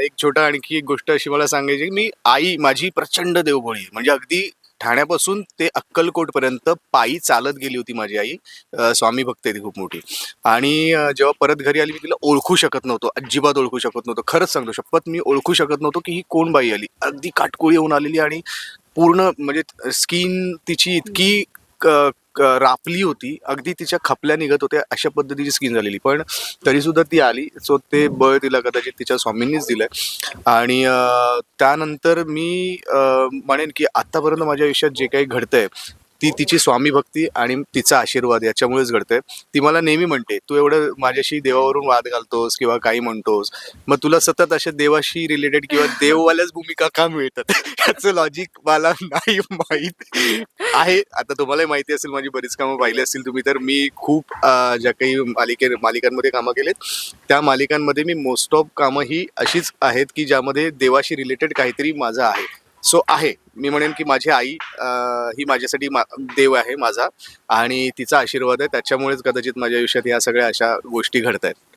एक छोटा आणखी एक गोष्ट अशी मला सांगायची मी आई माझी प्रचंड देवभोळी म्हणजे अगदी ठाण्यापासून ते अक्कलकोट पर्यंत पायी चालत गेली होती माझी आई. अ, स्वामी भक्त आहे ती खूप मोठी. आणि अ, जेव्हा परत घरी आली मी तिला ओळखू शकत नव्हतो अजिबात ओळखू शकत नव्हतो. खरंच सांगतो शपथ मी ओळखू शकत नव्हतो की ही कोण बाई आली. अगदी काटकोळी होऊन आलेली आणि पूर्ण म्हणजे स्किन तिची इतकी क- रापली होती. अगदी तिच्या खपल्या निघत होत्या अशा पद्धतीची स्किन झालेली. पण तरी सुद्धा ती आली. सो ते बळ तिला कदाचित तिच्या स्वामींनीच दिलंय. आणि त्यानंतर मी म्हणेन की आतापर्यंत माझ्या आयुष्यात जे काही घडतंय ती तिची स्वामी भक्ती आणि तिचा आशीर्वाद याच्यामुळेच घडते ती मला नेहमी म्हणते तू एवढं माझ्याशी देवावरून वाद घालतोस किंवा काही म्हणतोस मग तुला सतत अशा देवाशी रिलेटेड किंवा देववाल्याच भूमिका का मिळतात? याचं लॉजिक मला नाही माहीत. आहे आता तुम्हालाही माहिती असेल माझी बरीच कामं पाहिली असतील तुम्ही तर मी खूप ज्या काही मालिके मालिकांमध्ये कामं केलेत त्या मालिकांमध्ये मी मोस्ट ऑफ कामं ही अशीच आहेत की ज्यामध्ये देवाशी रिलेटेड काहीतरी माझं आहे. सो आहे. मी म्हणेन की माझी आई अं, ही माझ्यासाठी मा देव आहे माझा. आणि तिचा आशीर्वाद आहे. त्याच्यामुळेच कदाचित माझ्या आयुष्यात ह्या सगळ्या अशा गोष्टी घडत आहेत